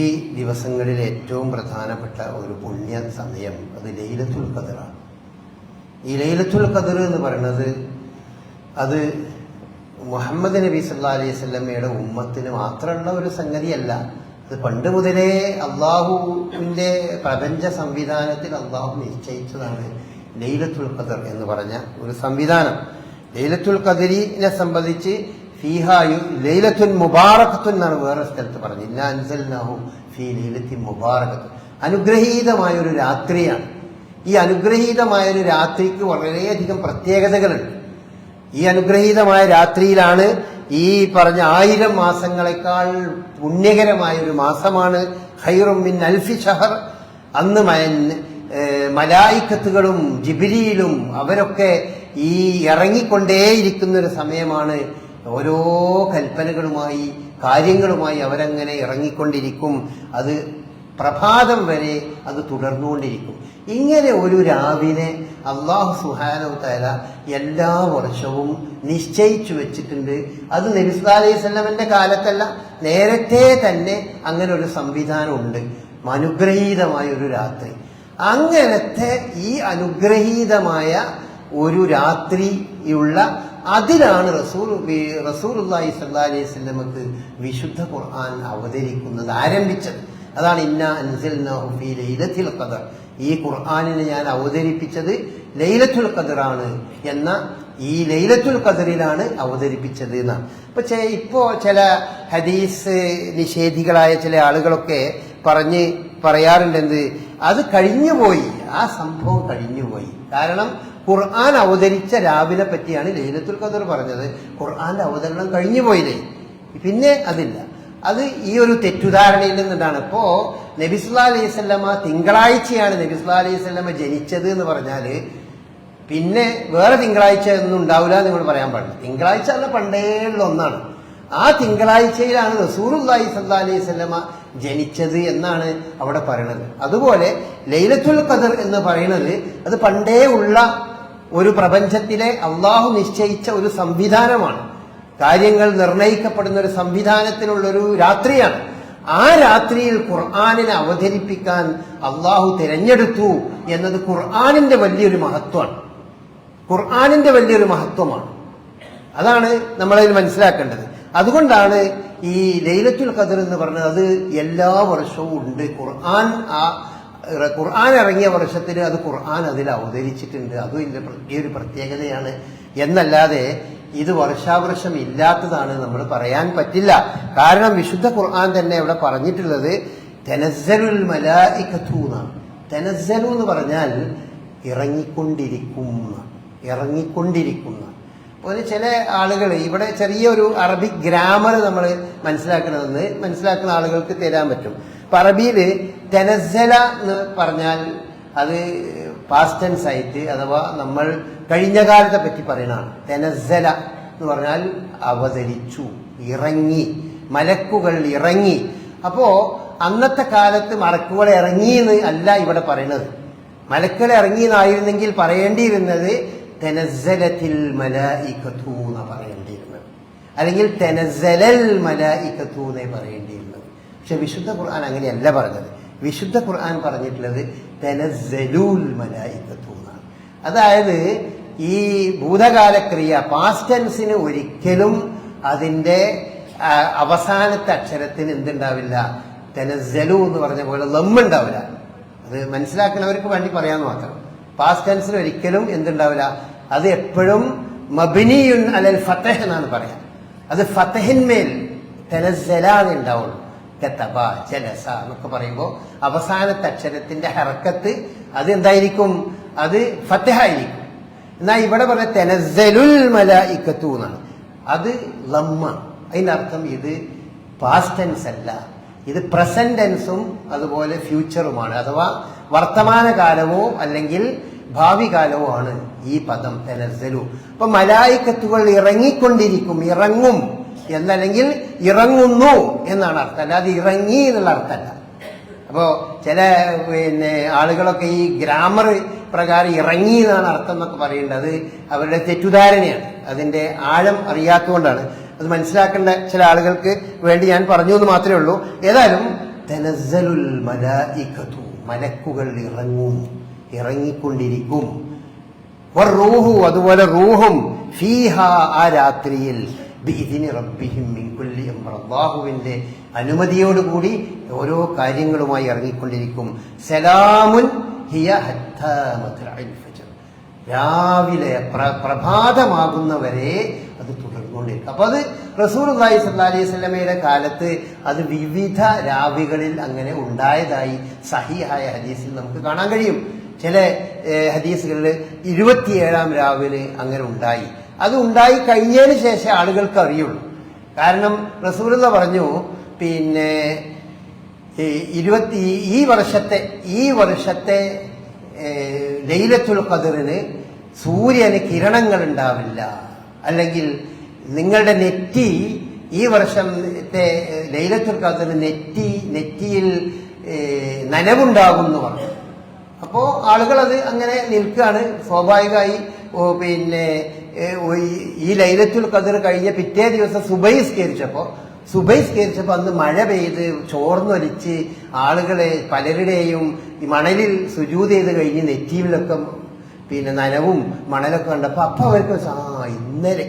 ഈ ദിവസങ്ങളിൽ ഏറ്റവും പ്രധാനപ്പെട്ട ഒരു പുണ്യ സമയം അത് ലൈലത്തുൽ ഖദറാണ് ഈ ലൈലത്തുൽ ഖദർ എന്ന് പറയുന്നത് അത് മുഹമ്മദ് നബി സല്ലാ അലൈഹി സ്വല്ലമ്മയുടെ ഉമ്മത്തിന് മാത്രമുള്ള ഒരു സംഗതിയല്ല. അത് പണ്ട് മുതലേ അള്ളാഹുവിന്റെ പ്രപഞ്ച സംവിധാനത്തിൽ അള്ളാഹു നിശ്ചയിച്ചതാണ് ലൈലത്തുൽ ഖദർ എന്ന് പറഞ്ഞ ഒരു സംവിധാനം. ലൈലത്തുൽ ഖദരിനെ സംബന്ധിച്ച് ഫീഹായു ലൈലത്തുൻ മുബാറക്കത്തുൻ എന്നാണ് വേറെ സ്ഥലത്ത് പറഞ്ഞത്. ഇന്ന അൻസൽനാഹു ഫീ ലൈലത്തി മുബാറക്കത്തു അനുഗ്രഹീതമായ ഒരു രാത്രിയാണ്. ഈ അനുഗ്രഹീതമായ ഒരു രാത്രിക്ക് വളരെയധികം പ്രത്യേകതകളുണ്ട്. ഈ അനുഗ്രഹീതമായ രാത്രിയിലാണ് ഈ പറഞ്ഞ ആയിരം മാസങ്ങളെക്കാൾ പുണ്യകരമായ ഒരു മാസമാണ് ഹൈറുമിൻ മിൻ അൽഫി ഷഹർ. അന്ന് മലായിക്കത്തുകളും ജിബിരിയിലും അവരൊക്കെ ഈ ഇറങ്ങിക്കൊണ്ടേയിരിക്കുന്ന ഒരു സമയമാണ് ഓരോ കൽപ്പനകളുമായി കാര്യങ്ങളുമായി അവരങ്ങനെ ഇറങ്ങിക്കൊണ്ടിരിക്കും. അത് പ്രഭാതം വരെ അത് തുടർന്നുകൊണ്ടിരിക്കും. ഇങ്ങനെ ഒരു രാവിലെ അള്ളാഹു സുഹാനോ തല എല്ലാ വർഷവും നിശ്ചയിച്ചു വെച്ചിട്ടുണ്ട്. അത് നിരുസ്താലിസ്ലമിന്റെ അലൈഹി കാലത്തല്ല നേരത്തെ തന്നെ അങ്ങനെ ഒരു സംവിധാനം ഉണ്ട് അനുഗ്രഹീതമായ ഒരു രാത്രി. അങ്ങനത്തെ ഈ അനുഗ്രഹീതമായ ഒരു രാത്രിയുള്ള അതിലാണ് റസൂൽ അള്ളാഹി സല്ലാ അലൈഹി സ്വലമക്ക് വിശുദ്ധ ഖുർആൻ അവതരിക്കുന്നത് ആരംഭിച്ചത്. അതാണ് ഇന്ന അൻസിൽ ലൈലത്തിൽ ഖദർ. ഈ ഖുർആനിനെ ഞാൻ അവതരിപ്പിച്ചത് ലൈലത്തുൽ ഖദറാണ് എന്ന ഈ ലൈലത്തുൽ ഖദറിലാണ് അവതരിപ്പിച്ചത് എന്നാണ് ഇപ്പൊ ഇപ്പോ ചില ഹദീസ് നിഷേധികളായ ചില ആളുകളൊക്കെ പറഞ്ഞ് പറയാറുണ്ട് എന്ത്? അത് കഴിഞ്ഞുപോയി. ആ സംഭവം കഴിഞ്ഞുപോയി. കാരണം ഖുർആൻ അവതരിച്ച രാവിലെ പറ്റിയാണ് ലൈലത്തുൽ ഖദർ പറഞ്ഞത്. ഖുർആന്റെ അവതരണം കഴിഞ്ഞു പോയില്ലേ? പിന്നെ അതില്ല. അത് ഈ ഒരു തെറ്റുധാരണയിൽ നിന്നിട്ടാണ് ഇപ്പോ നബിസ്ലാ അലൈഹി സ്വല്ലമ തിങ്കളാഴ്ചയാണ് നബിസ്ലാ അലൈഹി സ്വല്ലമ ജനിച്ചത് എന്ന് പറഞ്ഞാൽ പിന്നെ വേറെ തിങ്കളാഴ്ച ഒന്നും ഉണ്ടാവില്ല നിങ്ങൾ പറയാൻ പാടില്ല. തിങ്കളാഴ്ച അല്ല പണ്ടേ ഒന്നാണ്. ആ തിങ്കളാഴ്ചയിലാണ് റസൂറുല്ലാഹി സല്ലാ അലൈഹി സ്വല്ലമ ജനിച്ചത് എന്നാണ് അവിടെ പറയണത്. അതുപോലെ ലൈലത്തുൽ ഖദർ എന്ന് പറയുന്നത് അത് പണ്ടേ ഉള്ള ഒരു പ്രപഞ്ചത്തിലെ അള്ളാഹു നിശ്ചയിച്ച ഒരു സംവിധാനമാണ്. കാര്യങ്ങൾ നിർണയിക്കപ്പെടുന്ന ഒരു സംവിധാനത്തിനുള്ളൊരു രാത്രിയാണ്. ആ രാത്രിയിൽ ഖുർആാനിനെ അവതരിപ്പിക്കാൻ അള്ളാഹു തിരഞ്ഞെടുത്തു എന്നത് ഖുർആാനിന്റെ വലിയൊരു മഹത്വമാണ്. ഖുർആാനിന്റെ വലിയൊരു മഹത്വമാണ്. അതാണ് നമ്മളതിൽ മനസ്സിലാക്കേണ്ടത്. അതുകൊണ്ടാണ് ഈ ലൈലത്തുൽ ഖദർ എന്ന് പറഞ്ഞത് അത് എല്ലാ വർഷവും ഉണ്ട്. ഖുർആൻ ആ ഖുർആൻ ഇറങ്ങിയ വർഷത്തിൽ അത് ഖുർആൻ അതിൽ അവതരിച്ചിട്ടുണ്ട്. അതും ഇതിന്റെ ഈ ഒരു പ്രത്യേകതയാണ്. എന്നല്ലാതെ ഇത് വർഷാവർഷം ഇല്ലാത്തതാണ് നമ്മൾ പറയാൻ പറ്റില്ല. കാരണം വിശുദ്ധ ഖുർആൻ തന്നെ ഇവിടെ പറഞ്ഞിട്ടുള്ളത് തെനസ്സലുൽ മലായിക്കത്തു എന്നാണ്. എന്ന് പറഞ്ഞാൽ ഇറങ്ങിക്കൊണ്ടിരിക്കുന്ന ഇറങ്ങിക്കൊണ്ടിരിക്കുന്ന. അതുപോലെ ചില ആളുകൾ ഇവിടെ ചെറിയൊരു അറബിക് ഗ്രാമർ നമ്മൾ മനസ്സിലാക്കണമെന്ന് മനസ്സിലാക്കുന്ന ആളുകൾക്ക് തരാൻ പറ്റും. അപ്പൊ തെനസല എന്ന് പറഞ്ഞാൽ അത് പാസ്റ്റൻസ് ആയിട്ട് അഥവാ നമ്മൾ കഴിഞ്ഞ കാലത്തെ പറ്റി പറയണതാണ് തെനസ്സല എന്ന് പറഞ്ഞാൽ അവതരിച്ചു ഇറങ്ങി മലക്കുകൾ ഇറങ്ങി. അപ്പോ അന്നത്തെ കാലത്ത് മലക്കുകൾ ഇറങ്ങി എന്ന് അല്ല ഇവിടെ പറയുന്നത്. മലക്കുകൾ ഇറങ്ങി എന്നായിരുന്നെങ്കിൽ പറയേണ്ടിയിരുന്നത് തെനസ്സലത്തിൽ മലായിക്കത്തു എന്നാണ് പറയേണ്ടിയിരുന്നത്. അല്ലെങ്കിൽ തെനസ്സലൽ മലായിക്കത്തു എന്നേ പറയേണ്ടിയിരുന്നത്. പക്ഷെ വിശുദ്ധ ഖുർആൻ അങ്ങനെയല്ല പറഞ്ഞത്. വിശുദ്ധ ഖുർആൻ പറഞ്ഞിട്ടുള്ളത് അതായത് ഈ ഭൂതകാല ക്രിയ പാസ്റ്റൻസിന് ഒരിക്കലും അതിന്റെ അവസാനത്തെ അക്ഷരത്തിന് എന്തുണ്ടാവില്ല? തെനസലു എന്ന് പറഞ്ഞ പോലെ ലമ്മുണ്ടാവില്ല. അത് മനസ്സിലാക്കുന്നവർക്ക് വേണ്ടി പറയാന്ന് മാത്രം. പാസ്റ്റ് ടെൻസിൽ ഒരിക്കലും എന്തുണ്ടാവില്ല? അത് എപ്പോഴും മബിനിയുൻ അലൽ ഫത്തഹ് എന്നാണ് പറയാം. അത് ഫത്തഹിന്മേൽ തെനസലാതെ ഉണ്ടാവുള്ളൂ. കത്തബ ജലസ എന്നൊക്കെ പറയുമ്പോൾ അവസാനത്തെ അക്ഷരത്തിന്റെ ഹറക്കത്ത് അത് എന്തായിരിക്കും? അത് ഫത്തഹായിരിക്കും. എന്നാൽ ഇവിടെ പറഞ്ഞ തെനസലുൽ മല ഇക്കത്തു എന്നാണ്. അത് ലമ്മ. അതിനർത്ഥം ഇത് പാസ്റ്റ് ടെൻസ് അല്ല. ഇത് പ്രസന്റ് ടെൻസും അതുപോലെ ഫ്യൂച്ചറുമാണ് അഥവാ വർത്തമാനകാലമോ അല്ലെങ്കിൽ ഭാവി കാലമോ ആണ് ഈ പദം തെനസലു അപ്പൊ മലായിക്കത്തുകൾ ഇറങ്ങിക്കൊണ്ടിരിക്കും ഇറങ്ങും. എന്നല്ലെങ്കിൽ ഇറങ്ങുന്നു എന്നാണ് അർത്ഥം. അല്ലാതെ ഇറങ്ങി എന്നുള്ള അർത്ഥമല്ല. അപ്പോ ചില പിന്നെ ആളുകളൊക്കെ ഈ ഗ്രാമർ പ്രകാരം ഇറങ്ങി എന്നാണ് അർത്ഥം എന്നൊക്കെ പറയേണ്ടത് അവരുടെ തെറ്റുധാരണയാണ് അതിന്റെ ആഴം അറിയാത്തതുകൊണ്ടാണ്. അത് മനസ്സിലാക്കേണ്ട ചില ആളുകൾക്ക് വേണ്ടി ഞാൻ പറഞ്ഞു എന്ന് മാത്രമേ ഉള്ളൂ. ഏതായാലും മലക്കുകൾ ഇറങ്ങും ഇറങ്ങിക്കൊണ്ടിരിക്കും. അതുപോലെ റൂഹും ഫീഹ ആ രാത്രിയിൽ ബിഇദ്നി റബ്ബിഹിം മിൻ കുല്ലി അംർ അനുമതിയോടുകൂടി ഓരോ കാര്യങ്ങളുമായി ഇറങ്ങിക്കൊണ്ടിരിക്കും. സലാമുൻ ഹിയ ഫജ്ർ. രാവിലെ പ്ര- പ്രഭാതമാകുന്നവരെ അത് തുടർന്നുകൊണ്ടിരിക്കും. അപ്പൊ അത് റസൂർ അള്ളാഹി സല്ലാ അലൈഹി സ്വലമയുടെ കാലത്ത് അത് വിവിധ രാവികളിൽ അങ്ങനെ ഉണ്ടായതായി സഹിഹായ ഹദീസിൽ നമുക്ക് കാണാൻ കഴിയും. ചില ഹദീസുകളിൽ ഇരുപത്തിയേഴാം രാവിലെ അങ്ങനെ ഉണ്ടായി. അത് ഉണ്ടായി കഴിഞ്ഞതിന് ശേഷം ആളുകൾക്ക് അറിയുള്ളൂ. കാരണം റസൂലുള്ള പറഞ്ഞു പിന്നെ ഇരുപത്തി ഈ വർഷത്തെ ഈ വർഷത്തെ ലൈലത്തുൽ ഖദറിന് സൂര്യന് കിരണങ്ങൾ ഉണ്ടാവില്ല അല്ലെങ്കിൽ നിങ്ങളുടെ നെറ്റി ഈ വർഷത്തെ ലൈലത്തുൽ ഖദറിന് നെറ്റി നെറ്റിയിൽ നനവുണ്ടാകും എന്ന് പറഞ്ഞു. അപ്പോൾ ആളുകൾ അത് അങ്ങനെ നിൽക്കുകയാണ്. സ്വാഭാവികമായി പിന്നെ ഈ- ലൈലത്തുൽ കദർ കഴിഞ്ഞ പിറ്റേ ദിവസം സുബൈസ്കരിച്ചപ്പോ സുബൈസ്കരിച്ചപ്പോ അന്ന് മഴ പെയ്ത് ചോർന്നൊലിച്ച് ആളുകളെ പലരുടെയും ഈ മണലിൽ സുജൂത് ചെയ്ത് കഴിഞ്ഞ് നെറ്റിയിലൊക്കെ പിന്നെ നനവും മണലൊക്കെ കണ്ടപ്പോ അപ്പൊ അവർക്ക് ആ ഇന്നലെ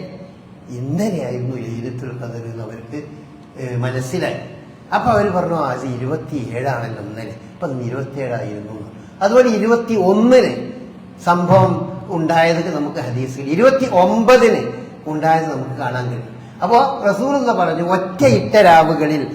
ഇന്നലെയായിരുന്നു ലൈലത്തുൽ കദർ എന്ന് അവർക്ക് മനസ്സിലായി അപ്പൊ അവർ പറഞ്ഞു ആ ഇരുപത്തി ഏഴാണല്ലോ ഇന്നലെ അപ്പൊ ഇരുപത്തിയേഴായിരുന്നു. അതുപോലെ ഇരുപത്തി ഒന്നിന് സംഭവം ഉണ്ടായത് നമുക്ക് ഹദീസിൽ ഇരുപത്തി ഒമ്പതിന് ഉണ്ടായത് നമുക്ക് കാണാൻ കഴിയും. അപ്പോ റസൂൽ എന്ന് പറഞ്ഞു? ഒറ്റയിട്ട രാവുകളിൽ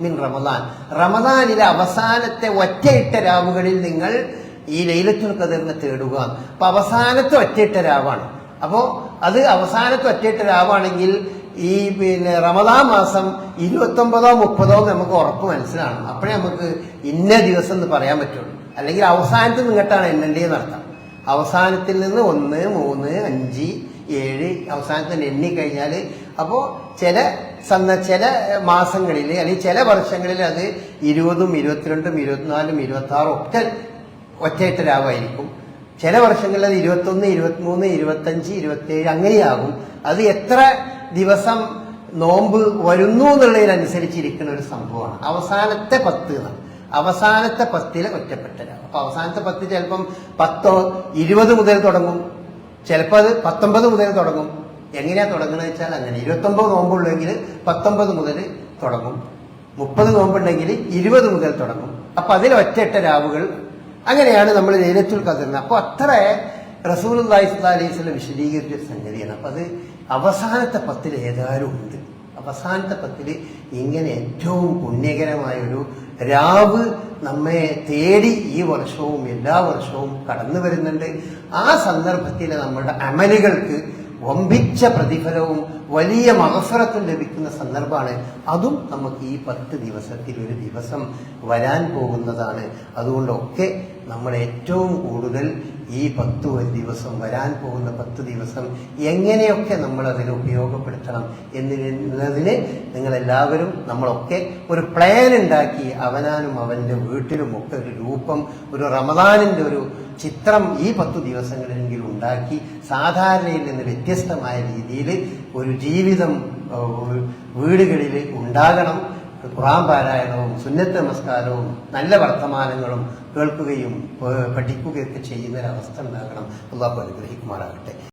മിൻ റമദാൻ. റമദാനിലെ അവസാനത്തെ ഒറ്റയിട്ട രാവുകളിൽ നിങ്ങൾ ഈ ലൈലത്തുൽ കതിറിനെ തേടുക. അപ്പൊ അവസാനത്തെ ഒറ്റയിട്ട രാവാണ്. അപ്പോ അത് അവസാനത്തെ ഒറ്റയിട്ട രാവാണെങ്കിൽ ഈ പിന്നെ റമദാൻ മാസം ഇരുപത്തൊമ്പതോ മുപ്പതോ നമുക്ക് ഉറപ്പ് മനസ്സിലാണ് അപ്പോഴേ നമുക്ക് ഇന്ന ദിവസം എന്ന് പറയാൻ പറ്റുള്ളൂ. അല്ലെങ്കിൽ അവസാനത്തിൽ നിങ്ങട്ടാണ് എണ്ണേണ്ടതെന്ന് അർത്ഥം അവസാനത്തിൽ നിന്ന് ഒന്ന് മൂന്ന് അഞ്ച് ഏഴ് അവസാനത്തിൽ എണ്ണി കഴിഞ്ഞാൽ അപ്പോൾ ചില സന്ന ചില മാസങ്ങളിൽ അല്ലെങ്കിൽ ചില വർഷങ്ങളിൽ അത് ഇരുപതും ഇരുപത്തിരണ്ടും ഇരുപത്തിനാലും ഇരുപത്തി ആറും ഒക്കെ ഒറ്റയിട്ട രാവായിരിക്കും ചില വർഷങ്ങളിൽ അത് ഇരുപത്തൊന്ന് ഇരുപത്തിമൂന്ന് ഇരുപത്തഞ്ച് ഇരുപത്തേഴ് അങ്ങനെയാകും. അത് എത്ര ദിവസം നോമ്പ് വരുന്നു എന്നുള്ളതിനനുസരിച്ചിരിക്കുന്ന ഒരു സംഭവമാണ്. അവസാനത്തെ പത്ത് എന്നാണ്. അവസാനത്തെ പത്തിലെ ഒറ്റപ്പെട്ടരാണ് അപ്പൊ അവസാനത്തെ പത്ത് ചിലപ്പം പത്തോ ഇരുപത് മുതൽ തുടങ്ങും. ചിലപ്പോൾ അത് പത്തൊമ്പത് മുതൽ തുടങ്ങും. എങ്ങനെയാ തുടങ്ങുന്നത് വെച്ചാൽ അങ്ങനെ. ഇരുപത്തൊമ്പത് നോമ്പുള്ളെങ്കിൽ പത്തൊമ്പത് മുതൽ തുടങ്ങും. മുപ്പത് നോമ്പുണ്ടെങ്കിൽ ഇരുപത് മുതൽ തുടങ്ങും. അപ്പൊ അതിൽ ഒറ്റയിട്ട രാവുകൾ അങ്ങനെയാണ് നമ്മൾ ലൈലത്തുൽ ഖദറിന്. അപ്പൊ അത്ര റസൂൽ അലൈഹി സ്വലം വിശദീകരിച്ച സംഗതിയാണ്. അപ്പൊ അത് അവസാനത്തെ പത്തിൽ ഏതായാലും ഉണ്ട്. അവസാനത്തെ പത്തിൽ ഇങ്ങനെ ഏറ്റവും പുണ്യകരമായ ഒരു രാവ് നമ്മെ തേടി ഈ വർഷവും എല്ലാ വർഷവും കടന്നു വരുന്നുണ്ട്. ആ സന്ദർഭത്തിൽ നമ്മുടെ അമലുകൾക്ക് വമ്പിച്ച പ്രതിഫലവും വലിയ മഹഫറത്തും ലഭിക്കുന്ന സന്ദർഭമാണ്. അതും നമുക്ക് ഈ പത്ത് ദിവസത്തിൽ ഒരു ദിവസം വരാൻ പോകുന്നതാണ്. അതുകൊണ്ടൊക്കെ നമ്മൾ ഏറ്റവും കൂടുതൽ ഈ പത്ത് ദിവസം വരാൻ പോകുന്ന പത്ത് ദിവസം എങ്ങനെയൊക്കെ നമ്മൾ അതിനെ ഉപയോഗപ്പെടുത്തണം എന്നതിന് നിങ്ങളെല്ലാവരും നമ്മളൊക്കെ ഒരു പ്ലാൻ ഉണ്ടാക്കി അവനാനും അവന്റെ വീട്ടിലും ഒക്കെ ഒരു രൂപം ഒരു റമദാനിന്റെ ഒരു ചിത്രം ഈ പത്തു ദിവസങ്ങളിലെങ്കിലും ഉണ്ടാക്കി സാധാരണയിൽ നിന്ന് വ്യത്യസ്തമായ രീതിയിൽ ഒരു ജീവിതം വീടുകളിൽ ഉണ്ടാകണം. ഖുറാൻ പാരായണവും സുന്നത്ത് നമസ്കാരവും നല്ല വർത്തമാനങ്ങളും കേൾക്കുകയും പഠിക്കുകയൊക്കെ ചെയ്യുന്ന ഒരവസ്ഥ ഉണ്ടാകണം. അള്ളാഹു അനുഗ്രഹിക്കുമാറാകട്ടെ.